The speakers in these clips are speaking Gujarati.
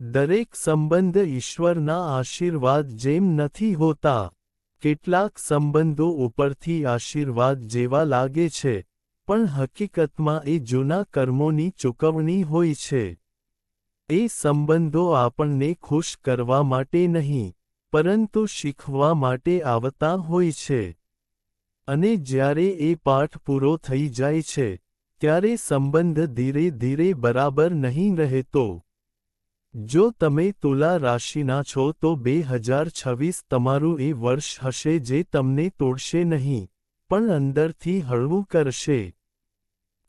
દરેક સંબંધ ઈશ્વરના આશીર્વાદ જેમ નથી હોતા. કેટલાક સંબંધો ઉપરથી આશીર્વાદ જેવા લાગે છે, પણ હકીકતમાં એ જૂના કર્મોની ચૂકવણી હોય છે. એ સંબંધો આપણને ખુશ કરવા માટે નહીં, પરંતુ શીખવા માટે આવતા હોય છે. અને જ્યારે એ પાઠ પૂરો થઈ જાય છે, ત્યારે સંબંધ ધીરે ધીરે બરાબર નહીં રહેતો. જો તમે તુલા રાશિના છો તો બે હજાર છવ્વીસ તમારું એ વર્ષ હશે જે તમને તોડશે નહીં, પણ અંદરથી હળવું કરશે.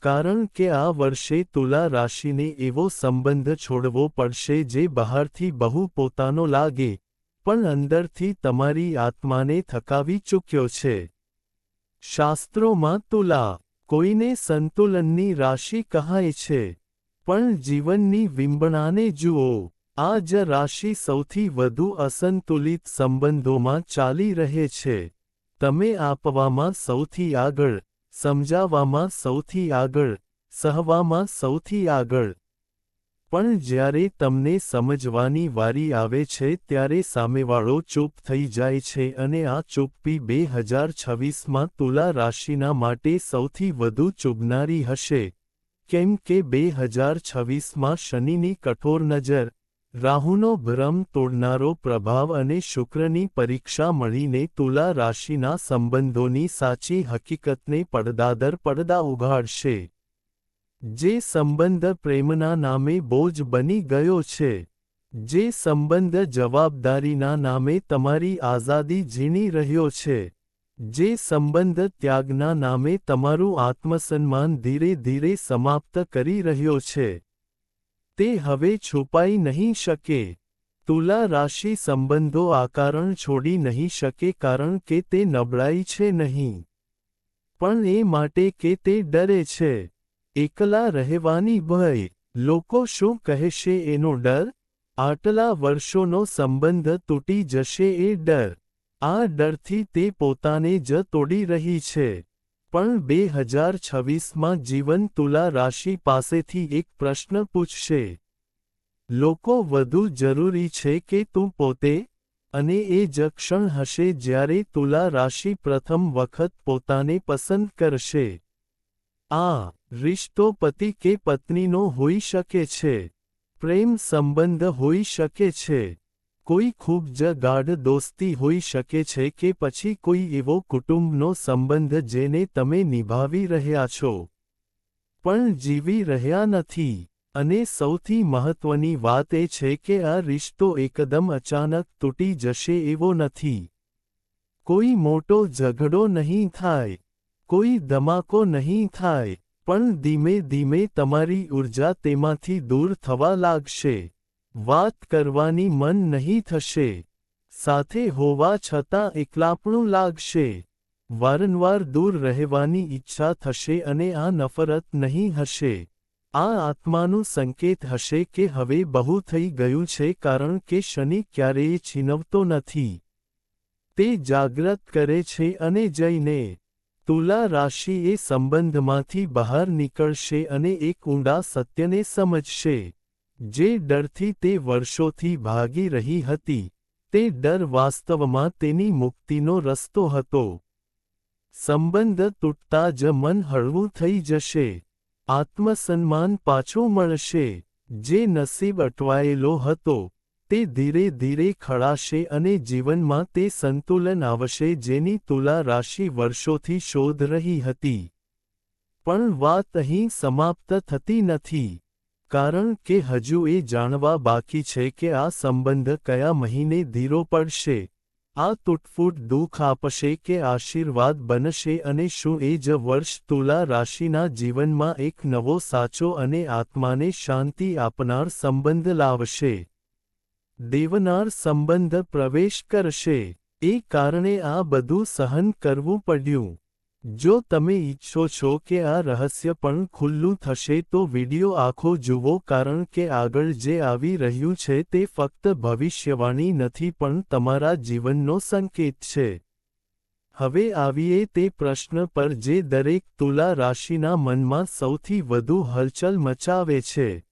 કારણ કે આ વર્ષે તુલા રાશિને એવો સંબંધ છોડવો પડશે જે બહારથી બહુ પોતાનો લાગે, પણ અંદરથી તમારી આત્માને થકાવી ચૂક્યો છે. શાસ્ત્રોમાં તુલા કોઈને સંતુલનની રાશિ કહાય છે. પણ જીવનની વિંબણાને જુઓ. આ જ રાશિ સૌથી વધુ અસંતુલિત સંબંધોમાં ચાલી રહે છે. તમે આપવામાં સૌથી આગળ, સમજાવવામાં સૌથી આગળ, સહવામાં સૌથી આગળ. પણ જ્યારે તમને સમજવાની વારી આવે છે ત્યારે સામેવાળો ચૂપ થઈ જાય છે અને આ ચૂપ્પી બે હજાર છવ્વીસમાં તુલા રાશિના માટે સૌથી વધુ ચૂબનારી હશે. કેમ કે બે હજાર છવ્વીસમાં શનિની કઠોર નજર, રાહુનો ભ્રમ તોડનારો પ્રભાવ અને શુક્રની પરીક્ષા મળીને તુલા રાશિના સંબંધોની સાચી હકીકતને પડદાદર પડદા ઉઘાડશે. જે સંબંધ પ્રેમના નામે બોજ બની ગયો છે, જે સંબંધ જવાબદારીના નામે તમારી આઝાદી ઝીણી રહ્યો છે. જે સંબંધ ત્યાગના નામે તમારું આત્મસન્માન ધીરે ધીરે સમાપ્ત કરી રહ્યો છે. તે હવે છુપાઈ નહીં શકે. તુલા રાશિ સંબંધો આકારણ છોડી નહીં શકે કારણ કે તે નબળાઈ છે નહીં. પણ એ માટે કે તે ડરે છે. એકલા રહેવાની ભય. લોકો શું કહેશે એનો ડર? આટલા વર્ષોનો સંબંધ તૂટી જશે એ ડર. આ ડરથી તે પોતાને જ તોડી રહી છે. પણ બે હજાર છવ્વીસમાં જીવન તુલા રાશિ પાસેથી એક પ્રશ્ન પૂછશે. લોકો વધુ જરૂરી છે કે તું પોતે અને એ જ ક્ષણ હશે જ્યારે તુલા રાશિ પ્રથમ વખત પોતાને પસંદ કરશે. આ રિશ્તો પતિ કે પત્નીનો હોઈ શકે છે. પ્રેમ સંબંધ હોઈ શકે છે. કોઈ ખૂબ જ ગાઢ દોસ્તી હોઈ શકે છે કે પછી કોઈ એવો કુટુંબનો સંબંધ જેને તમે નિભાવી રહ્યા છો. પણ જીવી રહ્યા નથી. અને સૌથી મહત્વની વાત એ છે કે આ રિશ્તો એકદમ અચાનક તૂટી જશે એવો નથી. કોઈ મોટો ઝઘડો નહીં થાય. કોઈ ધમાકો નહીં થાય. પણ ધીમે ધીમે તમારી ઊર્જા તેમાંથી દૂર થવા લાગશે. વાત કરવાની મન નહીં થશે. સાથે હોવા છતાં એકલાપણું લાગશે. વારંવાર દૂર રહેવાની ઈચ્છા થશે અને આ નફરત નહીં હશે. આ આત્માનું સંકેત હશે કે હવે બહુ થઈ ગયું છે કારણ કે શનિ ક્યારેય છીનવતો નથી. તે જાગ્રત કરે છે અને જઈને તુલા રાશિ એ સંબંધમાંથી બહાર નીકળશે અને એક ઊંડા સત્યને સમજશે. જે ડરથી તે વર્ષોથી ભાગી રહી હતી, તે ડર વાસ્તવમાં તેની મુક્તિનો રસ્તો હતો. સંબંધ તૂટતા જ મન હળવું થઈ જશે. આત્મસન્માન પાછું મળશે. જે નસીબ અટવાયેલો હતો, તે ધીરે ધીરે ખળાશે અને જીવનમાં તે સંતુલન આવશે જેની તુલા રાશિ વર્ષોથી શોધ રહી હતી. પણ વાત અહીં સમાપ્ત થતી નથી. કારણ કે હજુ એ જાણવા બાકી છે કે આ સંબંધ કયા મહિને ધીરો પડશે, આ તૂટફૂટ દુઃખ આપશે કે આશીર્વાદ બનશે અને શું એ જ વર્ષ તુલા રાશિના જીવનમાં એક નવો સાચો અને આત્માને શાંતિ આપનાર સંબંધ લાવશે. દેવનાર સંબંધ પ્રવેશ કરશે, એ કારણે આ બધું સહન કરવું પડ્યું. જો તમે ઈચ્છો છો કે આ રહસ્ય પણ ખુલ્લું થશે તો વિડિયો આખો જુઓ કારણ કે આગળ જે આવી રહ્યું છે તે ફક્ત ભવિષ્યવાણી નથી પણ તમારા જીવનનો સંકેત છે. હવે આવીએ તે પ્રશ્ન પર જે દરેક તુલા રાશિના મનમાં સૌથી વધુ હલચલ મચાવે છે.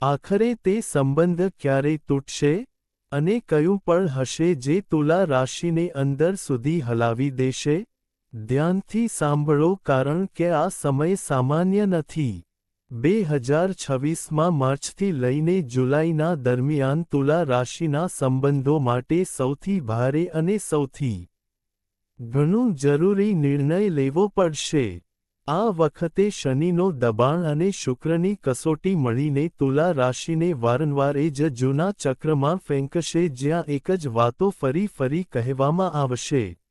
આખરે તે સંબંધ ક્યારે તૂટશે? અને કયું પળ હશે જે તુલા રાશિને અંદર સુધી હલાવી દેશે? ધ્યાનથી સાંભળો કારણ કે આ સમય સામાન્ય નથી. બે હજાર છવ્વીસમાં માર્ચથી લઈને જુલાઈના દરમિયાન તુલા રાશિના સંબંધો માટે સૌથી ભારે અને સૌથી ઘણું જરૂરી નિર્ણય લેવો પડશે. આ વખતે શનિનો દબાણ અને શુક્રની કસોટી મળીને તુલા રાશિને વારંવાર જ જૂના ચક્રમાં ફેંકશે જ્યાં એક જ વાતો ફરી ફરી કહેવામાં આવશે.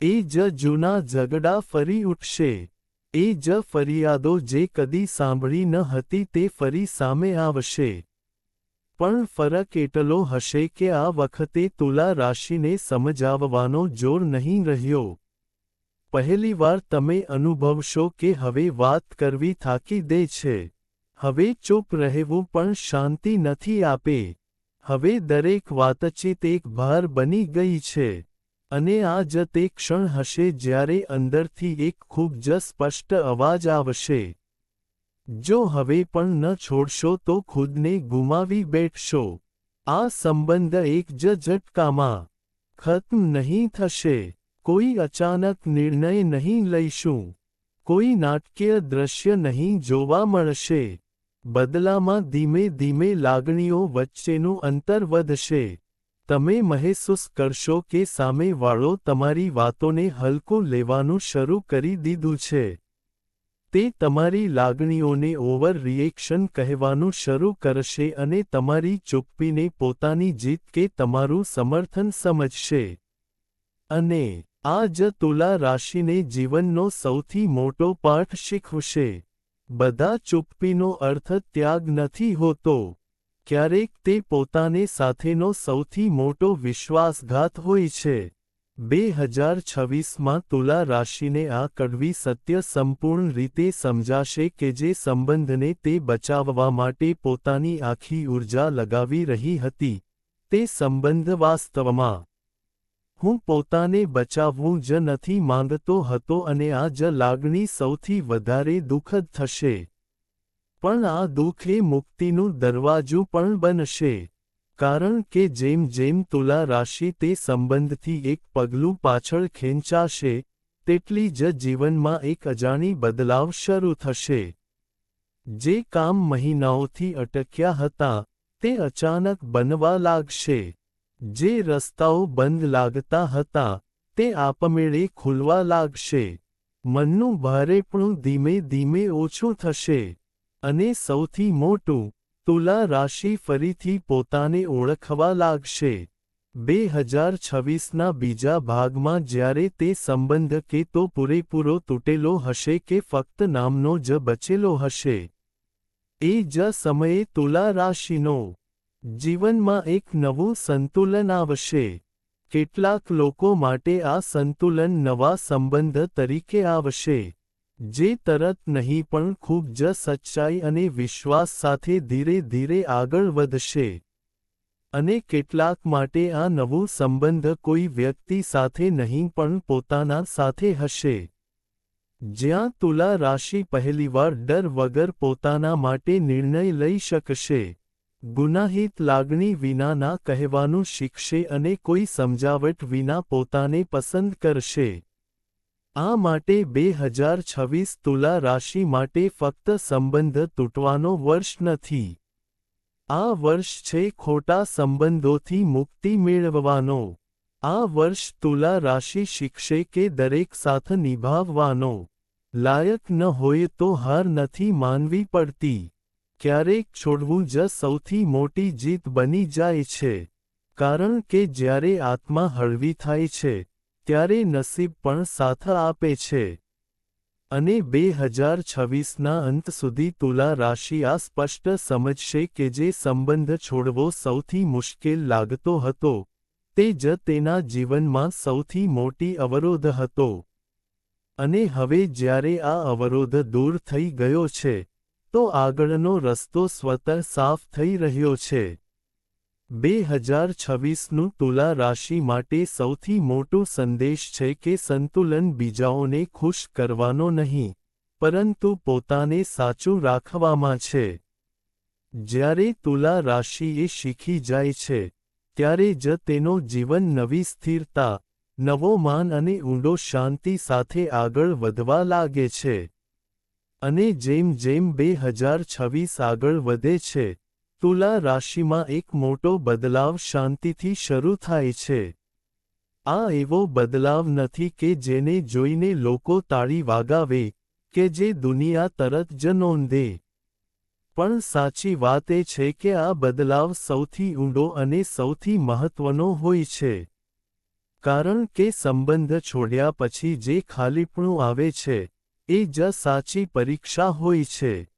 એ જ જૂના ઝઘડા ફરી ઉઠશે. એ જ ફરિયાદો જે કદી સાંભળી ન હતી તે ફરી સામે આવશે. પણ ફરક એટલો હશે કે આ વખતે તુલા રાશિને સમજાવવાનો જોર નહીં રહ્યો. પહેલીવાર તમે અનુભવશો કે હવે વાત કરવી થાકી દે છે. હવે ચૂપ રહેવું પણ શાંતિ નથી આપે. હવે દરેક વાતચીત એક ભાર બની ગઈ છે. અને આ જ તે ક્ષણ હશે જ્યારે અંદરથી એક ખૂબ જ સ્પષ્ટ અવાજ આવશે. જો હવે પણ ન છોડશો તો ખુદને ગુમાવી બેઠશો. આ સંબંધ એક જ ઝટકામાં. ખત્મ નહીં થશે. કોઈ અચાનક નિર્ણય નહીં લઈશું. કોઈ નાટકીય દ્રશ્ય નહીં જોવા મળશે. બદલામાં ધીમે ધીમે લાગણીઓ વચ્ચેનું અંતર વધશે. તમે મહેસૂસ કરશો કે સામેવાળો તમારી વાતોને હલકું લેવાનું શરૂ કરી દીધું છે. તે તમારી લાગણીઓને ઓવર રિએક્શન કહેવાનું શરૂ કરશે અને તમારી ચૂપ્પીને પોતાની જીત કે તમારું સમર્થન સમજશે. અને આ જ તુલા રાશિને જીવનનો સૌથી મોટો પાઠ શીખવશે. બધા ચુપ્પીનો અર્થ ત્યાગ નથી હોતો. ક્યારેક તે પોતાને સાથેનો સૌથી મોટો વિશ્વાસઘાત હોય છે. બે હજાર છવ્વીસમાં તુલા રાશિને આ કડવી સત્ય સંપૂર્ણ રીતે સમજાશે કે જે સંબંધને તે બચાવવા માટે પોતાની આખી ઊર્જા લગાવી રહી હતી. તે સંબંધ વાસ્તવમાં, હું પોતાને બચાવવું જ નથી માંગતો હતો અને આ જ લાગણી સૌથી વધારે દુઃખદ થશે. પણ આ દુઃખ મુક્તિનું દરવાજું પણ બનશે. કારણ કે જેમ જેમ તુલા રાશિ તે સંબંધથી એક પગલું પાછળ ખેંચાશે, તેટલી જ જીવનમાં એક અજાણી બદલાવ શરૂ થશે. જે કામ મહિનાઓથી અટક્યા હતા, તે અચાનક બનવા લાગશે. જે રસ્તાઓ બંધ લાગતા હતા, તે આપમેળે ખુલવા લાગશે. મનનું ભારેપણું ધીમે ધીમે ઓછું થશે. અને સૌથી મોટું, તુલા રાશિ ફરીથી પોતાને ઓળખવા લાગશે. બે હજાર છવ્વીસના બીજા ભાગમાં જ્યારે તે સંબંધ કે તો પૂરેપૂરો તૂટેલો હશે કે ફક્ત નામનો જ બચેલો હશે. એ જ સમયે તુલા રાશિનો જીવનમાં એક નવું સંતુલન આવશે. કેટલાક લોકો માટે આ સંતુલન નવા સંબંધ તરીકે આવશે. જે તરત નહીં પણ ખૂબ જ સચ્ચાઈ અને વિશ્વાસ સાથે ધીરે ધીરે આગળ વધશે. અને કેટલાક માટે આ નવું સંબંધ કોઈ વ્યક્તિ સાથે નહીં પણ પોતાના સાથે હશે. જ્યાં તુલા રાશિ પહેલીવાર ડર વગર પોતાના માટે નિર્ણય લઈ શકશે. ગુનાહિત લાગણી વિનાના કહેવાનું શીખશે અને કોઈ સમજાવટ વિના પોતાને પસંદ કરશે. આ માટે બે હજાર છવ્વીસ તુલા રાશિ માટે ફક્ત સંબંધ તૂટવાનો વર્ષ નથી. આ વર્ષ છે ખોટા સંબંધોથી મુક્તિ મેળવવાનો. આ વર્ષ તુલા રાશિ શીખશે કે દરેક સાથ નિભાવવાનો. લાયક ન હોય તો હાર નથી માનવી પડતી. ક્યારેક છોડવું જ સૌથી મોટી જીત બની જાય છે. કારણ કે જ્યારે આત્મા હળવી થાય છે ત્યારે નસીબ પણ સાથ આપે છે. અને બે હજાર છવ્વીસના અંત સુધી તુલા રાશિ આ સ્પષ્ટ સમજશે કે જે સંબંધ છોડવો સૌથી મુશ્કેલ લાગતો હતો. તે જ તેના જીવનમાં સૌથી મોટી અવરોધ હતો. અને હવે જ્યારે આ અવરોધ દૂર થઈ ગયો છે, તો આગળનો રસ્તો સ્વતઃ સાફ થઈ રહ્યો છે. બે હજાર છવ્વીસનું તુલા રાશિ માટે સૌથી મોટો સંદેશ છે કે સંતુલન બીજાઓને ખુશ કરવાનો નહીં, પરંતુ પોતાને સાચું રાખવામાં છે. જ્યારે તુલા રાશિ એ શીખી જાય છે, ત્યારે જ તેનો જીવન નવી સ્થિરતા, નવો માન અને ઊંડો શાંતિ સાથે આગળ વધવા લાગે છે. અને જેમ જેમ બે હજાર છવ્વીસ આગળ વધે છે તુલા રાશિમાં એક મોટો બદલાવ શાંતિથી શરૂ થાય છે. આ એવો બદલાવ નથી કે જેને જોઈને લોકો તાળી વાગાવે કે જે દુનિયા તરત જ નોંધે. પણ સાચી વાત એ છે કે આ બદલાવ સૌથી ઊંડો અને સૌથી મહત્વનો હોય છે. કારણ કે સંબંધ છોડ્યા પછી જે ખાલીપણું આવે છે, એ જ સાચી પરીક્ષા હોય છે.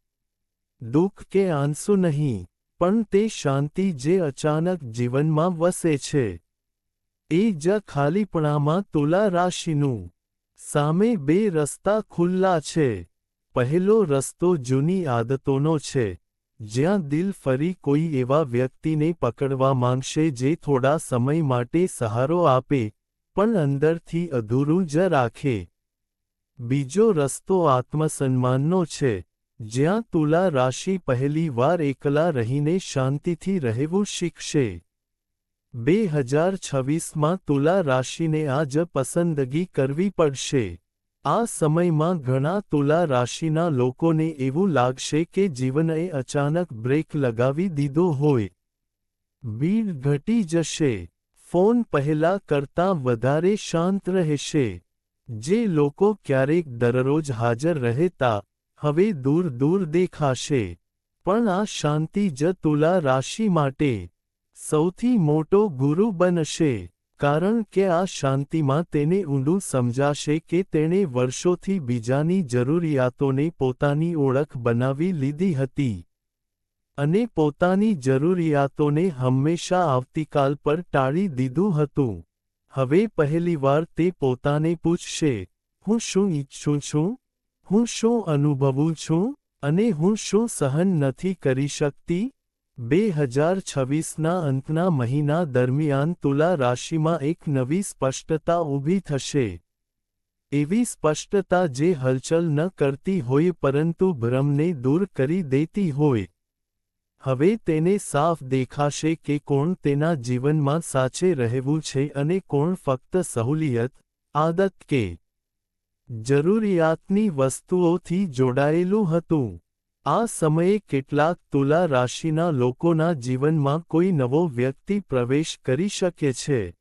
દુઃખ કે આંસુ નહીં. પણ તે શાંતિ જે અચાનક જીવનમાં વસે છે. એ જ ખાલીપણામાં તુલા રાશિનું. સામે બે રસ્તા ખુલ્લા છે. પહેલો રસ્તો જૂની આદતોનો છે. જ્યાં દિલ ફરી કોઈ એવા વ્યક્તિને પકડવા માંગશે જે થોડા સમય માટે સહારો આપે, પણ અંદરથી અધૂરું જ રાખે. બીજો રસ્તો આત્મસન્માનનો છે. જ્યાં તુલા રાશિ પહેલીવાર એકલા રહીને શાંતિથી રહેવું શીખશે. બે હજાર છવ્વીસમાં તુલા રાશિને આજ પસંદગી કરવી પડશે. આ સમયમાં ઘણા તુલા રાશિના લોકોને એવું લાગશે કે જીવનએ અચાનક બ્રેક લગાવી દીધો હોય. ભીડ ઘટી જશે. ફોન પહેલા કરતાં વધારે શાંત રહેશે. જે લોકો ક્યારેક દરરોજ હાજર રહેતા હવે દૂર દૂર દેખાશે. પણ આ શાંતિ જ તુલા રાશિ માટે સૌથી મોટો ગુરુ બનશે. કારણ કે આ શાંતિમાં તેને ઊંડું સમજાશે કે તેણે વર્ષોથી બીજાની જરૂરિયાતોને પોતાની ઓળખ બનાવી લીધી હતી. અને પોતાની જરૂરિયાતોને હંમેશા આવતીકાલ પર ટાળી દીધું હતું. હવે પહેલીવાર તે પોતાને પૂછશે, હું શું ઈચ્છું છું? હું શું અનુભવું છું અને હું શું સહન નથી કરી શકતી? બે હજાર છવ્વીસના અંતના મહિના દરમિયાન તુલા રાશિમાં એક નવી સ્પષ્ટતા ઊભી થશે. એવી સ્પષ્ટતા જે હલચલ ન કરતી હોય પરંતુ ભ્રમને દૂર કરી દેતી હોય. હવે તેને સાફ દેખાશે કે કોણ તેના જીવનમાં સાચે રહેવું છે અને કોણ ફક્ત સહુલિયત, આદત કે જરૂરિયાતની વસ્તુઓથી જોડાયેલું હતું. આ સમયે કેટલાક તુલા રાશિના લોકોના જીવનમાં કોઈ નવો વ્યક્તિ પ્રવેશ કરી શકે છે.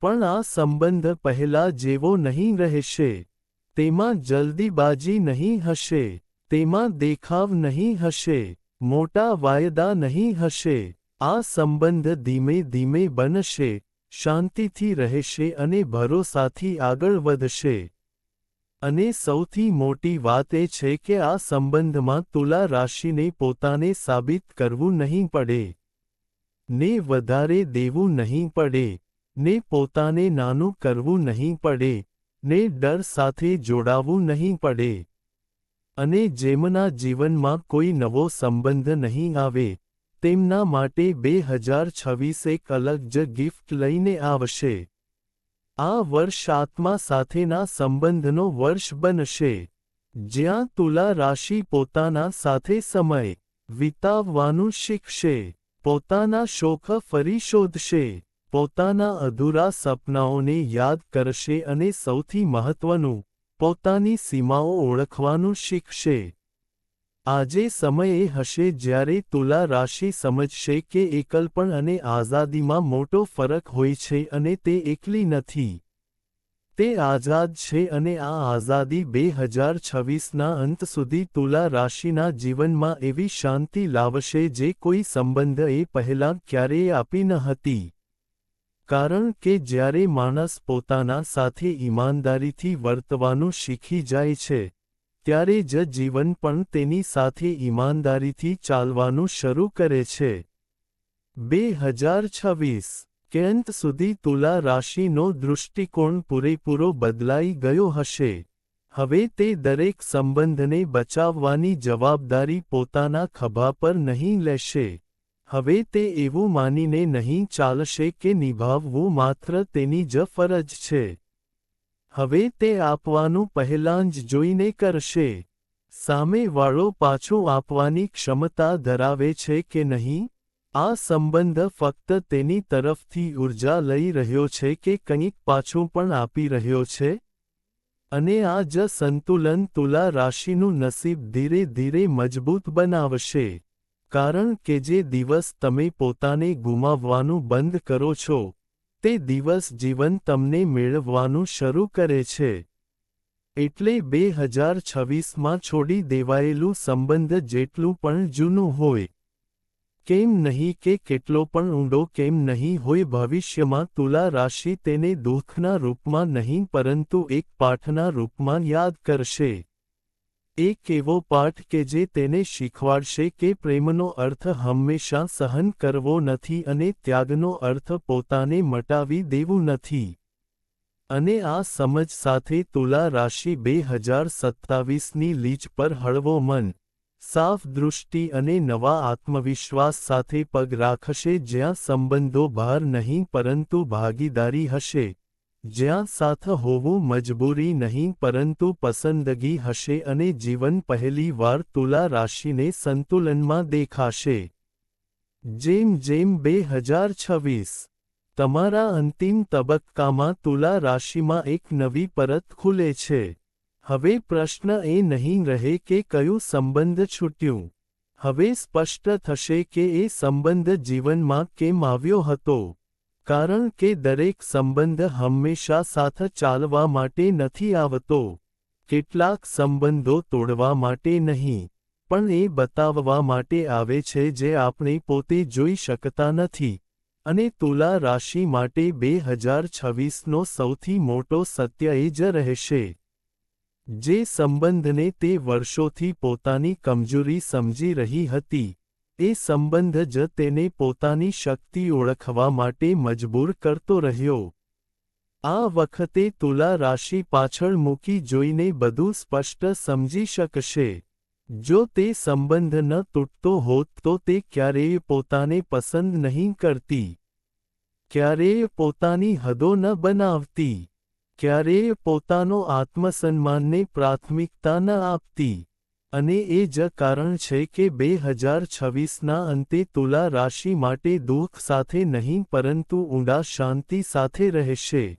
પણ આ સંબંધ પહેલા જેવો નહીં રહેશે. તેમાં જલ્દીબાજી નહીં હશે. તેમાં દેખાવ નહીં હશે. મોટા વાયદા નહીં હશે. આ સંબંધ ધીમે ધીમે બનશે, શાંતિથી રહેશે અને ભરોસાથી આગળ વધશે. અને સૌથી મોટી વાત એ છે કે આ સંબંધમાં તુલા રાશિને પોતાને સાબિત કરવું નહીં પડે. ને વધારે દેવું નહીં પડે. ને પોતાને નાનું કરવું નહીં પડે. ને ડર સાથે જોડાવું નહીં પડે. અને જેમના જીવનમાં કોઈ નવો સંબંધ નહીં આવે, તેમના માટે બે હજાર છવ્વીસ એક અલગ જ ગિફ્ટ લઈને આવશે. આ વર્ષ આત્મા સાથેના સંબંધનો વર્ષ બનશે. જ્યાં તુલા રાશિ પોતાના સાથે સમય વિતાવવાનું શીખશે. પોતાના શોખ ફરી શોધશે. પોતાના અધૂરા સપનાઓને યાદ કરશે અને સૌથી મહત્વનું, પોતાની સીમાઓ ઓળખવાનું શીખશે. આજે સમયે હશે જ્યારે તુલા રાશિ સમજશે કે એકલપણ અને આઝાદીમાં મોટો ફરક હોય છે અને તે એકલી નથી. તે આઝાદ છે અને આ આઝાદી બે હજાર છવ્વીસના અંત સુધી તુલા રાશિના જીવનમાં એવી શાંતિ લાવશે જે કોઈ સંબંધ એ પહેલાં ક્યારેય આપી ન હતી. કારણ કે જ્યારે માણસ પોતાના સાથે ઈમાનદારીથી વર્તવાનું શીખી જાય છે ત્યારે જ જીવન પણ તેની સાથે ઈમાનદારીથી ચાલવાનું શરૂ કરે છે. બે હજાર છવ્વીસ કેન્ત સુધી તુલા રાશિનો દૃષ્ટિકોણ પૂરેપૂરો બદલાઈ ગયો હશે. હવે તે દરેક સંબંધને બચાવવાની જવાબદારી પોતાના ખભા પર નહીં લેશે. હવે તે એવું માનીને નહીં ચાલશે કે નિભાવવું માત્ર તેની જ ફરજ છે. હવે તે આપવાનું પહેલાં જ જોઈને કરશે. સામેવાળો પાછું આપવાની ક્ષમતા ધરાવે છે કે નહીં? આ સંબંધ ફક્ત તેની તરફથી ઊર્જા લઈ રહ્યો છે કે કંઈક પાછું પણ આપી રહ્યો છે? અને આ જ સંતુલન તુલા રાશિનું નસીબ ધીરે ધીરે મજબૂત બનાવશે. કારણ કે જે દિવસ તમે પોતાને ગુમાવવાનું બંધ કરો છો તે દિવસ જીવન તમને મેળવવાનું શરૂ કરે છે. એટલે બે હજાર છવ્વીસમાં છોડી દેવાયેલું સંબંધ જેટલું પણ જૂનું હોય. કેમ નહીં કે કેટલો પણ ઊંડો કેમ નહીં હોય ભવિષ્યમાં તુલા રાશિ તેને દુઃખના રૂપમાં નહીં પરંતુ એક પાઠના રૂપમાં યાદ કરશે. એક એવો પાઠ કે જે તેને શીખવાડશે કે પ્રેમનો અર્થ હંમેશા સહન કરવો નથી અને ત્યાગનો અર્થ પોતાને મટાવી દેવું નથી. અને આ સમજ સાથે તુલા રાશિ બે હજાર સત્તાવીસની લીચ પર હળવો મન, સાફ દૃષ્ટિ અને નવા આત્મવિશ્વાસ સાથે પગ રાખશે જ્યાં સંબંધો ભાર નહીં પરંતુ ભાગીદારી હશે. જ્યાં સાથ હોવું મજબૂરી નહીં પરંતુ પસંદગી હશે અને જીવન પહેલી વાર તુલા રાશિને સંતુલનમાં દેખાશે. જેમ જેમ બે હજાર છવ્વીસ. તમારા અંતિમ તબક્કામાં તુલા રાશિમાં એક નવી પરત ખુલે છે. હવે પ્રશ્ન એ નહીં રહે કે કયું સંબંધ છૂટ્યું. હવે સ્પષ્ટ થશે કે એ સંબંધ જીવનમાં કેમ આવ્યો હતો. કારણ કે દરેક સંબંધ હંમેશા સાથ ચાલવા માટે નથી આવતો. કેટલાક સંબંધો તોડવા માટે નહીં, પણ એ બતાવવા માટે આવે છે જે આપણે પોતે જોઈ શકતા નથી. અને તુલા રાશિ માટે બે હજાર છવ્વીસનો સૌથી મોટો સત્ય એ જ રહેશે. જે સંબંધને તે વર્ષોથી પોતાની કમજોરી સમજી રહી હતી. એ સંબંધ જ તેને પોતાની શક્તિ ઓળખવા માટે મજબૂર કરતો રહ્યો. આ વખતે તુલા રાશિ પાછળ મૂકી જોઈને બધું સ્પષ્ટ સમજી શકશે. જો તે સંબંધ ન તૂટતો હોત તો તે ક્યારેય પોતાને પસંદ નહીં કરતી. ક્યારેય પોતાની હદો ન બનાવતી. ક્યારેય પોતાનો આત્મસન્માનને પ્રાથમિકતા ન આપતી. અને એ જ કારણ છે કે બે હજાર છવ્વીસના અંતે તુલા રાશિ માટે દુઃખ સાથે નહીં, પરંતુ ઊંડા શાંતિ સાથે રહેશે.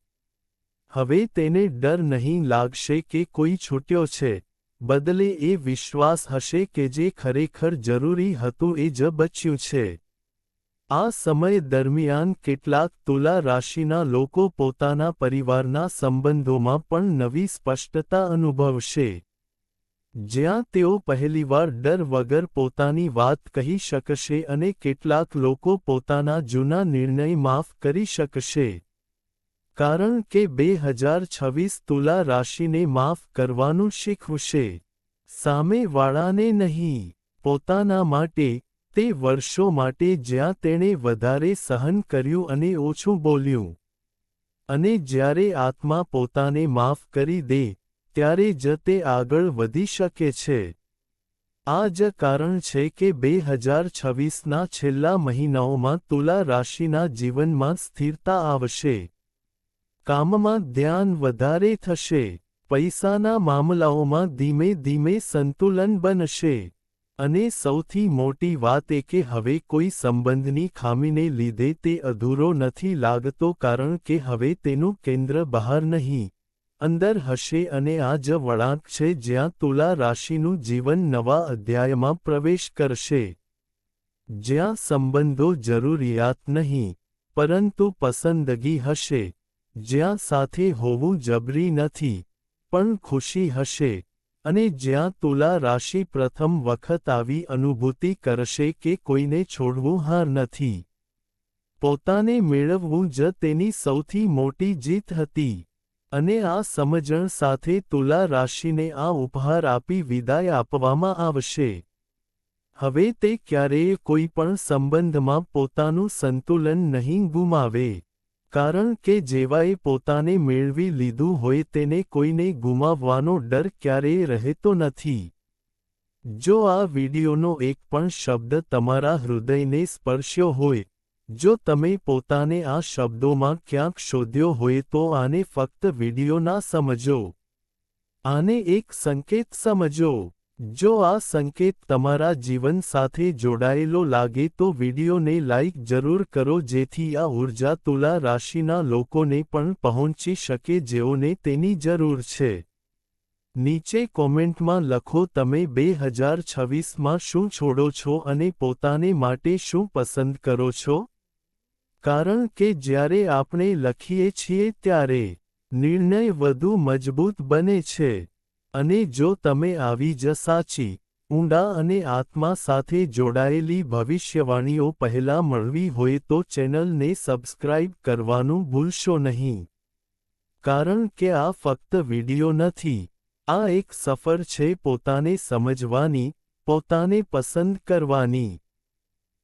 હવે તેને ડર નહીં લાગશે કે કોઈ છૂટ્યો છે. બદલે એ વિશ્વાસ હશે કે જે ખરેખર જરૂરી હતું એ જ બચ્યું છે. આ સમય દરમિયાન કેટલાક તુલા રાશિના લોકો પોતાના પરિવારના સંબંધોમાં પણ નવી સ્પષ્ટતા અનુભવશે. જ્યાં તેઓ પહેલીવાર ડર વગર પોતાની વાત કહી શકશે અને કેટલાક લોકો પોતાના જૂના નિર્ણય માફ કરી શકશે. કારણ કે બે હજાર છવ્વીસ તુલા રાશિને માફ કરવાનું શીખવશે. સામેવાળાને નહીં, પોતાના માટે, તે વર્ષો માટે જ્યાં તેણે વધારે સહન કર્યું અને ઓછું બોલ્યું. અને જ્યારે આત્મા પોતાને માફ કરી દે ત્યારે જ તે આગળ વધી શકે છે. આ જ કારણ છે કે બે હજાર છવ્વીસના છેલ્લા મહિનાઓમાં તુલા રાશિના જીવનમાં સ્થિરતા આવશે. કામમાં ધ્યાન વધારે થશે. પૈસાના મામલાઓમાં ધીમે ધીમે સંતુલન બનશે. અને સૌથી મોટી વાત એ કે હવે કોઈ સંબંધની ખામીને લીધે તે અધૂરો નથી લાગતો કારણ કે હવે તેનું કેન્દ્ર બહાર નહીં. અંદર હશે અને આ જ વળાંક છે જ્યાં તુલા રાશિનું જીવન નવા અધ્યાયમાં પ્રવેશ કરશે. જ્યાં સંબંધો જરૂરિયાત નહીં, પરંતુ પસંદગી હશે. જ્યાં સાથે હોવું જબરી નથી, પણ ખુશી હશે. અને જ્યાં તુલા રાશિ પ્રથમ વખત આવી અનુભૂતિ કરશે કે કોઈને છોડવું હાર નથી. પોતાને મેળવવું જ તેની સૌથી મોટી જીત હતી. અને આ સમજણ સાથે તુલા રાશિને આ ઉપહાર આપી વિદાય આપવામાં આવશે. હવે તે ક્યારેય કોઈ પણ સંબંધમાં પોતાનું સંતુલન નહીં ગુમાવે. કારણ કે જેવાએ પોતાને મેળવી લીધું હોય તેને કોઈને ગુમાવવાનો ડર ક્યારેય રહેતો નથી. જો આ વિડીયોનો એક પણ શબ્દ તમારા હૃદયને સ્પર્શ્યો હોય જો તમે પોતાને આ શબ્દોમાં ક્યાંક શોધ્યો હોય તો આને ફક્ત વિડિયો ના સમજો. આને એક સંકેત સમજો. જો આ સંકેત તમારા જીવન સાથે જોડાયેલો લાગે તો વિડિયોને લાઇક જરૂર કરો જેથી આ ઊર્જા તુલા રાશિના લોકોને પણ પહોંચી શકે જેઓને તેની જરૂર છે. નીચે કોમેન્ટમાં લખો તમે બે હજાર છવ્વીસમાં શું છોડો છો અને પોતાને માટે શું પસંદ કરો છો? કારણ કે જ્યારે આપણે લખીએ છીએ ત્યારે નિર્ણય વધુ મજબૂત બને છે. અને જો તમે આવી જ સાચી, ઊંડા અને આત્મા સાથે જોડાયેલી ભવિષ્યવાણીઓ પહેલા મળવી હોય તો ચેનલને સબસ્ક્રાઇબ કરવાનું ભૂલશો નહીં. કારણ કે આ ફક્ત વિડિયો નથી, આ એક સફર છે પોતાને સમજવાની, પોતાને પસંદ કરવાની.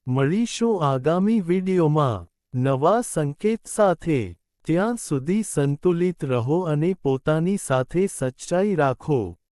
મળીશું આગામી વિડિયોમાં. નવા સંકેત સાથે. ત્યાં સુધી સંતુલિત રહો અને પોતાની સાથે સચ્ચાઈ રાખો.